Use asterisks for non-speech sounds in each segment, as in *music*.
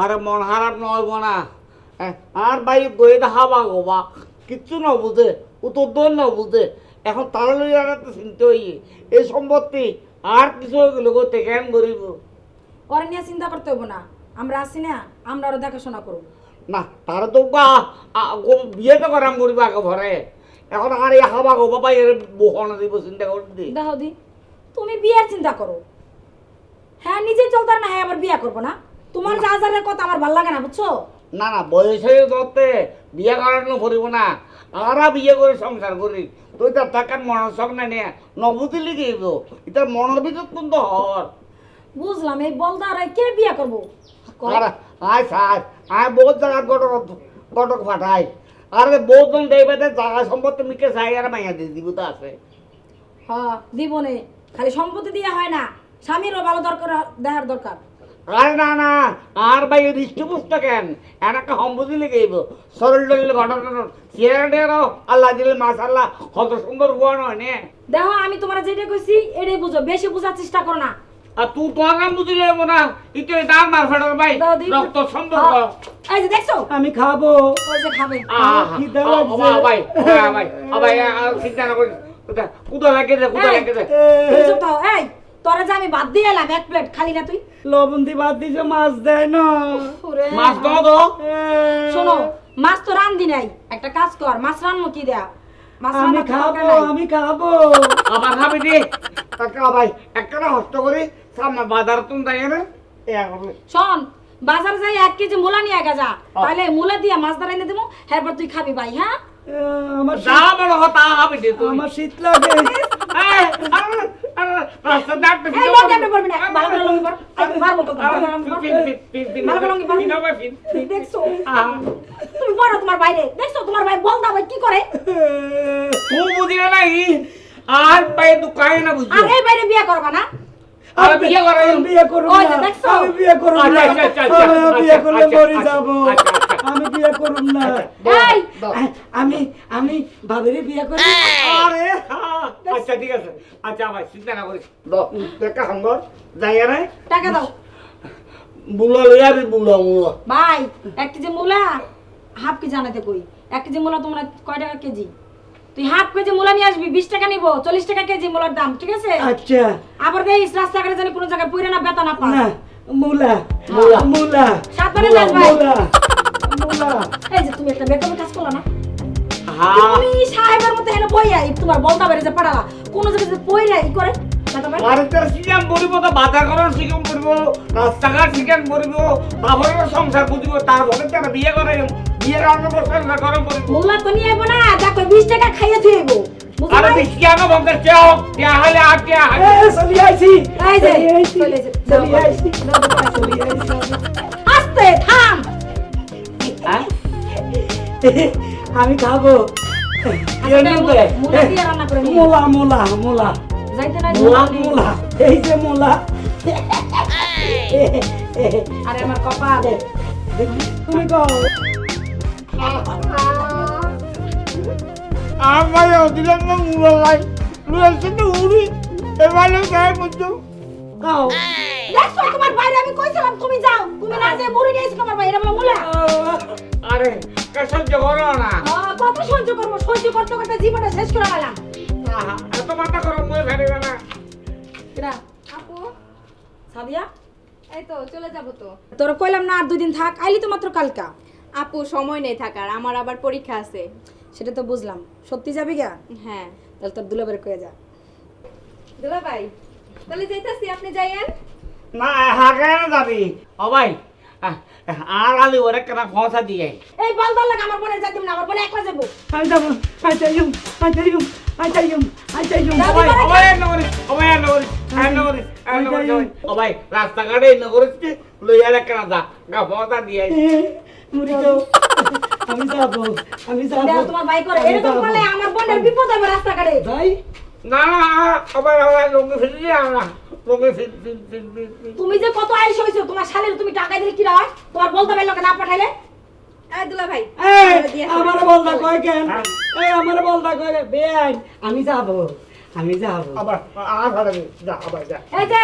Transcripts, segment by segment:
আর মন খারাপ নহব না। আর বাই গয়ে দেখাবা গোবা কিচ্ছু নবুঝে উত্তর দোন নবুঝে এখন তারা লই আর তো চিনতে হইয়ে। এই সম্পত্তি আর কিছু লোক কেন করিব ওরে নিয়ে চিন্তা করতে হইব না। আমরা আছি না আমরা আরও দেখাশোনা করব না তারা তো বা বিয়ে তো করাম করিব আগে ভরে এখন আর এই হাবা গোবা পাই এর বহন দিব চিন্তা করতে দেখো দি তুমি বিয়ের চিন্তা করো। হ্যাঁ নিজেই চলতে না হ্যাঁ আবার বিয়ে করব না? তোমার যা যারের কথা আমার ভালো লাগে না বুঝছ? না না বয়সে ধরতে বিয়ে করানো করিব না আরা বিয়ে করে সংসার করি। তুই তার থাকার মনোসক না নিয়ে নবুদিলি গিয়েব এটা মনের ভিতর কিন্তু হর বুঝলাম এই বলদার কে বিয়ে করব? আয় সাজ আয় বহুত জায়গা গটক গটক ফাটাই। আর বহুত জন দেবে জায়গা সম্পত্তি মিকে চাই আর মাইয়া দিয়ে দিব তো আছে। হ্যাঁ দিবনে খালি সম্পত্তি দিয়ে হয় না স্বামীরও ভালো দরকার দেখার দরকার। আরে না না আর ভাই দৃষ্টি পুস্তক কেন এনাকে সম্পত্তি লেগেইব সরল টরল ঘটনা চেয়ারেরও আল্লাহ দিলে মাসাল্লাহ কত সুন্দর হুয়া নয় নে দেখো আমি তোমার যেটা কইছি এটাই বুঝো বেশি বোঝার চেষ্টা করো না আর তুই তোর নাম বুঝিলে হব না ইতো এটা মার ফেটার ভাই রক্ত সম্পর্ক হ্যাঁ। এই যে দেখছ আমি খাব ওই যে খাবে আহা, খিদে আ- ভাই হ্যাঁ ভাই ভাই আর চিন্তা না করিস কোথা লাগে দে এই, লাগে দে এই তোরা যে আমি বাদ দিয়ে এলাম এক প্লেট খালি না তুই? লবণ দি বাদ দিছে মাছ দেয় না। মাছ দাও তো। শোনো মাছ তো রান্ধি নাই। একটা কাজ কর মাছ রান্নো কি দেয়া? আমি খাব আমি খাব। আবার খাবি কাকা ভাই একটা হস্ত করি সামনে বাজার তুমি তাই না। শোন বাজার যাই এক কেজি মূলা নিয়ে গা যা। তাহলে মূলা দিয়ে মাছ ধরাই দেবো এরপর তুই খাবি ভাই হ্যাঁ? আমার যা বড় হতা দি তুই। আমার শীত লাগে। তো তুমি তোমার বাইরে। দেখছ? তোমার ভাই বলদা ভাই কি করে? তুই বুঝি নাই? আর পায়ে দুকায় না বুঝি আর এই বাইরে বিয়ে করবা না? আর বিয়ে করে আমি বিয়ে করব না। দেখছ? আমি বিয়ে করব আচ্ছা, না। আচ্ছা, আচ্ছা, আচ্ছা, আমি বিয়ে আচ্ছা, করলে আচ্ছা, মরে যাব। আচ্ছা। আমি বিয়ে করব না। এই আমি আমি ভাবিরে বিয়ে করব আরে আচ্ছা ঠিক আছে। আচ্ছা ভাই চিন্তা না করিস। দেখা হাঙ্গর। যাই না টাকা দাও। বুলা লইয়া রে বুলা বুলা ভাই এক কেজি মূলা হাফ কেজি আনাতে কই? এক কেজি মূলা তোমরা কয় টাকা কেজি? তুই হাফ কেজি মূলা নিয়ে আসবি বিশ টাকা নিবো চল্লিশ টাকা কেজি মূলার দাম ঠিক আছে? আচ্ছা। আবার দেখিস রাস্তাঘাটে জানি কোনো জায়গায় পুরে না বেতা না পা না মুলা মুলা। মুলা সাবধানে যাস ভাই। মুলা মুলা। এই যে তুমি একটা বেকার কাজ করলা না? হ্যাঁ। তুমি সাহেবের মতো এনে বইয়া তোমার বলতা বেড়ে যে পাড়ালা কোনো জায়গায় যে বইরা ই করে? বেটা ভাই। আরে তোর সিগাম পড়িব তো বাজার করার সিগাম রাস্তাঘাট সিগাম পড়িব তারপরে সংসার বুঝিব তারপরে তারা বিয়ে করে বিয়ে করার সংসার করার পড়িব মূলা তো নিয়ে না দেখো বিশ টাকা খাইয়ে থুয়ে আরে ভাই? আনো বন্ধ কেউ কে হলে আর কে এ চলি আইছি। এই যে, চলে এসে- চলি আইছি। আস্তে থাম। *laughs* আমি খাব। মূলা মোলা মোলা এই যে মোলা। *laughs* আরে আমার কপাল। তুমি কও। আমার অধিকার না মুলো লাই লুয়েছে তো উড়ি। এবারে গায়ে বুঝছ কও। দেখছ তোমার বাইরে আমি কইছিলাম তুমি যাও। তুমি না যে মুড়ি নিয়েছো তোমার বাইরে বলো। মুলা আরে কে সহ্য করো না। কত সহ্য করব? সহ্য করতে করতে জীবনটা শেষ করে গেলাম। এত মাথা গরম করে ফেলবে না। কিরা? আপু সাদিয়া? এই তো চলে যাব তো। তোর কইলাম না আর দুই দিন থাক আইলি তো মাত্র কালকা। আপু সময় নেই থাকার আমার আবার পরীক্ষা আছে। সেটা তো বুঝলাম। সত্যি যাবি গা? হ্যাঁ। তাহলে তোর দুলাবের কয়ে যা। দুলা ভাই তাহলে যাইতাছি আপনি যাইয়েন। না হাগে না যাবি? ও ভাই আর আলি ওরে কেনা ফসা দিয়ে? এই বল বল লাগে আমার বোনের যাইতাম না আমার বোনে একলা যাব। আমি যাব আমি চাইম আমি চাইম আমি চাইম আমি চাইম ও ভাই ও ভাই এন্ন করিস ও ভাই এন্ন করিস এন্ন করিস এন্ন করিস ও ভাই। রাস্তাঘাটে এন্ন করিস কি লইয়া রে কেনা যা গা ফসা দিয়ে। মুড়ি দাও আমি যাব আমি যাব তোমার ভাই করে এরকম করলে আমার বোনের বিপদ হবে রাস্তাঘাটে। যাই। না ও ভাই লোকে ফিরে দিয়ে না লোকে তুমি যে কত আইস হইছো তোমার শালের তুমি টাকা দিলে কি হয় তোমার বলতে পারল না পাঠাইলে? এই দুলা ভাই এই আমার দিয়ে বলদা কয় কেন? আমার বলদা কয় কেন? বেআইন আমি যাব আমি যাব। আবার আর যা আবার যা। এই যে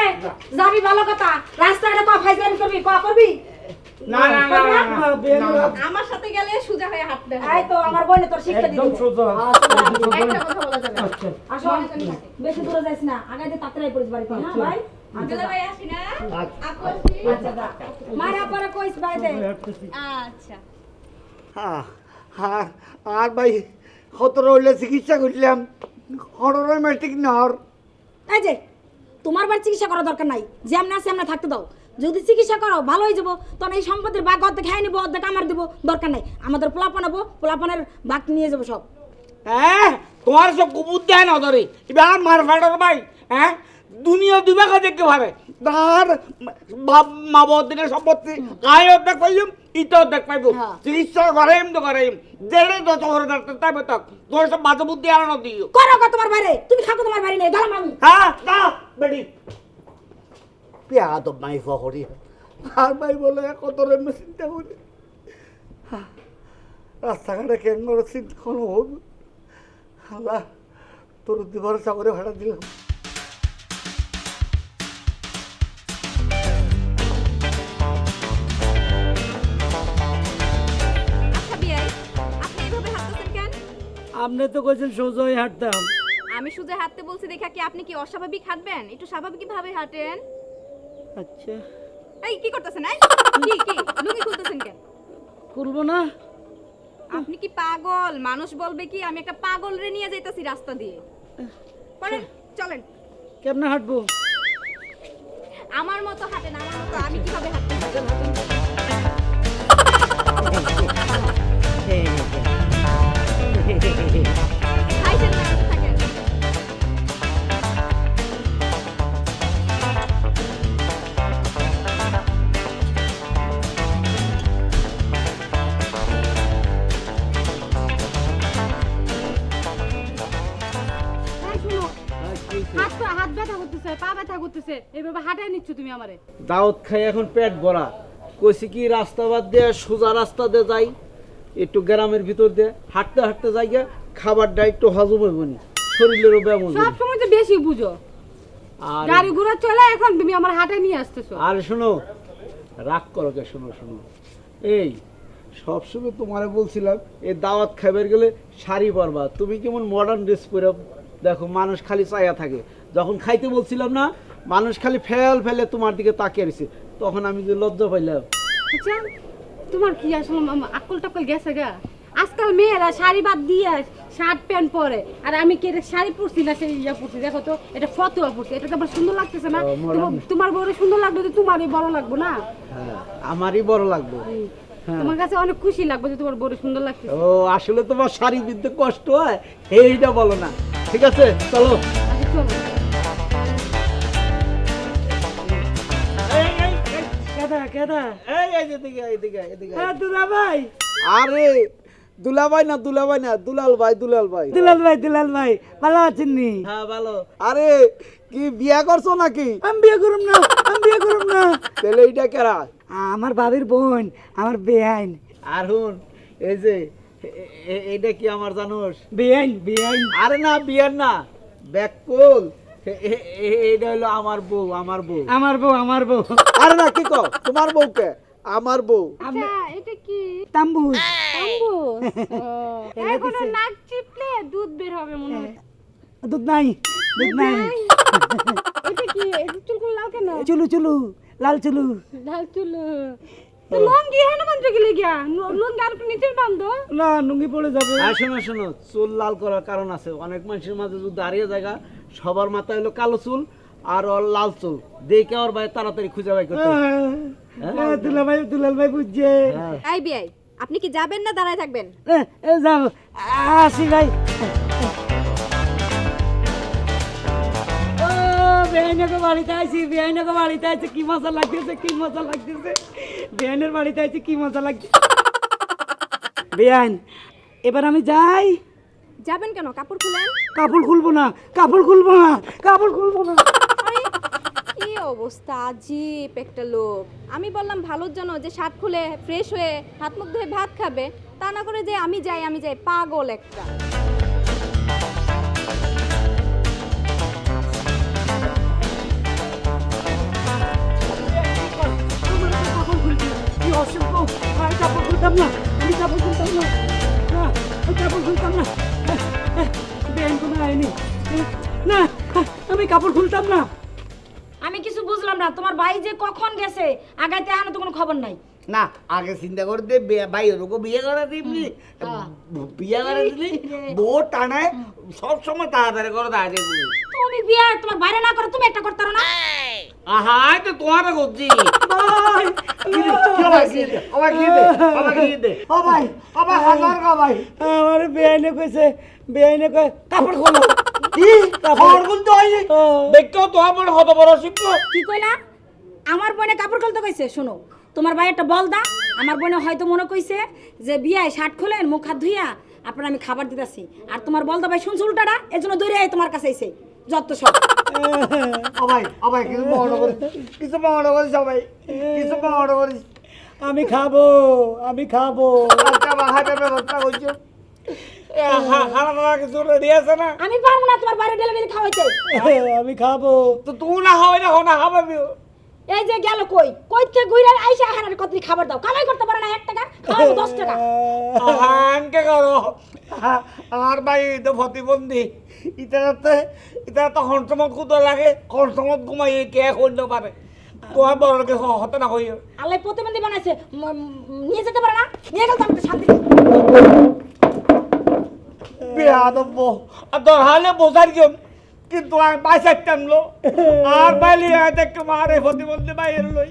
যাবি ভালো কথা। রাস্তাঘাটে কয়া ফাইজলামি করবি কয়া করবি? না না না না, না, বেআইন না, আমার সাথে গেলে সোজা হয়ে হাঁটতে এই তো আমার বোনে তোর শিক্ষা দিয়ে একদম দিবে। সোজা। হ্যাঁ, সোজা হাঁটবি। একটা কথা বলা যাবে আচ্ছা আসো বেশি দূরে যাইস না আগে দিয়ে তাড়াতাড়ি পড়িস বাড়িতে হ্যাঁ ভাই আচ্ছা ভাই আসি না আচ্ছা। আপু আসি আচ্ছা মারা পরে কইস ভাই দে আচ্ছা হ্যাঁ হ্যাঁ আর ভাই রইলে চিকিৎসা করলাম হরর মেট্রিক নহর এই যে তোমার বাড়ি চিকিৎসা করার দরকার নাই যেমন আছে এমন থাকতে দাও যদি চিকিৎসা করো ভালো হয়ে যাব। তখন এই সম্পত্তির ভাগ অর্ধেক খাই নিবো অর্ধেক আমার দিব দরকার নাই। আমাদের পোলাপান হব পোলাপানের বাঘ নিয়ে যাব সব। হ্যাঁ তোমার সব কুকুর দেয় না ধরে এবার মার ফাটার ভাই হ্যাঁ? দুনিয়া দুবাকে দেখতে পাবে তার বাপ মা বদিনের সম্পত্তি গায়ে অর্ধেক পাইম ইটা অর্ধেক পাইব। হ্যাঁ। চিকিৎসা করাইম তো করাইম। দেড়ে যত করে ডাক্তার তাই বেতক তোর সব বাজে বুদ্ধি আনো দিও। করো তোমার বাইরে। তুমি থাকো তোমার বাড়ি নেই গেলাম আমি হ্যাঁ বেটি। পেয়া মাই ফকরি আর ভাই বলে কত রেমে চিন্তা করি। রাস্তাঘাটে কেন করে চিন্তা কোনো হোক আল্লাহ তোর দিবার চাকরি ভাড়া দিলাম। আচ্ছা আপনি তো কইছেন সোজা হয়ে হাঁটতাম। আমি শুধু হাঁটতে বলছি দেখা কি আপনি কি অস্বাভাবিক হাঁটবেন? একটু স্বাভাবিক ভাবে হাঁটেন। আচ্ছা। এই কি করতেছেন? এই কি কি লুঙ্গি খুলতেছেন কেন? করব না। আপনি কি পাগল? মানুষ বলবে কি আমি একটা পাগল রে নিয়ে যাইতাছি রাস্তা দিয়ে। পড়েন চলেন। কেমনে হাঁটবো? আমার মতো হাঁটেন আমার মতো আমি কীভাবে হাঁটতে *laughs* করতেছে এইভাবে হাঁটাই নিচ্ছ তুমি আমারে। দাওয়াত খাই এখন পেট ভরা। কইছি কি রাস্তা বাদ দিয়ে সোজা রাস্তা দিয়ে যাই একটু গ্রামের ভিতর দিয়ে হাঁটতে হাঁটতে যাই গিয়া, খাবারটা একটু হজম হইব নি শরীরেরও ব্যায়াম হইব সব সময় তো বেশি বুঝো। গাড়ি ঘোড়া চলে এখন তুমি আমার হাঁটাই নিয়ে আসতেছো। আর শোনো রাগ করো কে শোনো শোনো। এই সবসময় তোমারে বলছিলাম এই দাওয়াত খাইবার গেলে শাড়ি পরবা। তুমি কেমন মডার্ন ড্রেস পরে দেখো মানুষ খালি চাইয়া থাকে। যখন খাইতে বলছিলাম না মানুষ খালি ফেল ফেলে তোমার দিকে তাকিয়ে রয়েছে। তখন আমি যে লজ্জা পাইলাম। আচ্ছা তোমার কি আসলে মামা আকল টাকল গেছে গা? আজকাল মেয়েরা শাড়ি বাদ দিয়ে শার্ট প্যান্ট পরে। আর আমি কি শাড়ি পরছি না সেই ইয়া পরছি? দেখো তো এটা ফতোয়া পরছি। এটা তো আমার সুন্দর লাগতেছে না? তোমার- বড় সুন্দর লাগবে তো তোমারই বড় লাগবে না? হ্যাঁ আমারই বড় লাগবে। হ্যাঁ। তোমার কাছে অনেক খুশি লাগবে যে তোমার বড় সুন্দর লাগছে ও আসলে তোমার শাড়ি বিনতে কষ্ট হয় এইটা বলো না। ঠিক আছে? চলো। আচ্ছা চলো। এই এদিকে এদিকে এদিকে হ্যাঁ দুলা ভাই আরে দুলাভাই না দুলাভাই না দুলাল ভাই দুলাল ভাই। দুলাল ভাই দুলাল ভাই ভালো আছেন নি? হ্যাঁ ভালো। আরে কি বিয়া করছ নাকি? আমি বিয়ে করুম না আমি বিয়ে করুম না। তাহলে এইটা কেরা আমার বাবির বোন আমার বেআইন। আর হুন এই যে এ- এ- এইটা কি আমার জানোস? বেআইন বেআইন। আরে না বিয়ার না ব্যাককল। এইটা হলো আমার বউ আমার বউ। আমার বউ আমার বউ। আরে না কি কও? তোমার বউকে? আমার বউ। আচ্ছা এটা কি? তাম্বুজ। আম্বু *laughs* এনে নাক চিপলে দুধ বের হবে মনে হয়। দুধ নাই দুধ নাই। *laughs* এটা কি এটা চুলকুল লাল কেন? চুলু চুলু লাল চুলু। ঢাল চুল। তো লঙ্গি হেন বান্ধো গেলে গিয়া ন- লঙ্গি আর একটু নিচে বান্ধো না নুঙ্গি পড়ে যাবে। আর শোনো শোনো চুল লাল করার কারণ আছে। অনেক মানুষের মাঝে যদি দাঁড়িয়ে জায়গা সবার মাথায় হলো কালো চুল আর ওর লাল চুল। দেখে ওর ভাই তাড়াতাড়ি খুঁজে বাই করতে হ্যাঁ, দুলাল ভাই দুলাল ভাই বুঝছে। হ্যাঁ। এই বিয়াই আপনি কি যাবেন না দাঁড়ায় থাকবেন? যাও। আসি ভাই। ও বেআইনকে বাড়িতে আইছি বেআইনকে বাড়িতে আইছে। কি মজা লাগতেছে কি মজা লাগতেছে। বেআইনের বাড়িতে আইছে কি মজা লাগছে বেআইন এবার আমি যাই। যাবেন কেন? কাপড় খুলেন? কাপড় খুলবো না কাপড় খুলবো না কাপড় খুলবো না। কি অবস্থা? জিপ একটা লোক। আমি বললাম ভালোর জন্য যে শার্ট খুলে ফ্রেশ হয়ে হাত মুখ ধুয়ে ভাত খাবে তা না করে যে আমি যাই আমি যাই। পাগল একটা। অসম্ভব কাপড় খুলতাম না আমি কাপড় খুলতাম না। কাপড় খুলতাম না। আমি কিছু বুঝলাম না তোমার ভাই যে কখন গেছে আগাইতে এখনও তো কোনো খবর নাই। না আগে চিন্তা করে দে ভাই ওরকম বিয়ে করা দিবি। বিয়ে করা দিলি বউ টানায় সবসময় তাড়াতাড়ি করে দাঁড়িয়ে তুমি বিয়ে তোমার বাইরে না করে তুমি একটা করতে পারো না। তো তোমার ভাই আমার বেআইনে কইছে বেআইনে কয় কাপড় খোলো। কি? খবর বলতে দেখো তো আমার হত বড় শিখব কি কইলা? আমার বোনে কাপড় খুলতে কইছে শোনো। তোমার ভাই একটা বল দা আমার বোনে হয়তো মনে কইছে যে বিয়ায় শার্ট খোলেন মুখ হাত ধুইয়া আপনার আমি খাবার দিতেছি। আর তোমার বলদা ভাই শুনছো উল্টাটা এই জন্য দৌড়ে আয় তোমার কাছে এসে যত সব। ও ভাই ও ভাই কিছু করিস কিছু করিস সবাই কিছু করিস। আমি খাব আমি খাব। আচ্ছা হাতে ব্যবস্থা করছ। আমি পারব না তোমার বাইরে ডেলিভারি খাওয়াইতে। *laughs* আমি খাব। তো তুই না খাওয়াই না না এই যে গেল কই? কই থেকে ঘুরে আইসা হানার কত খাবার দাও? কামাই করতে পারে না এক টাকা খাওয়াবো দশ টাকা। করো। আমার ভাই তো প্রতিবন্ধী। ইতারাতে ইতারা তো হন্তমত কুতো লাগে হন্তমত ঘুমাই কে করতে পারে? তোমার বড়কে হতে না কইও আল্লাহ প্রতিবন্ধী বানাইছে নিয়ে যেতে পারে না নিয়ে গেল তো শান্তি। বেয়াদব্য আর দরহালে বোঝার কেম কিন্তু আমি বাইসাইতাম লো আর বাইলি দেখতে মারে প্রতিবন্ধী বাইরের লই।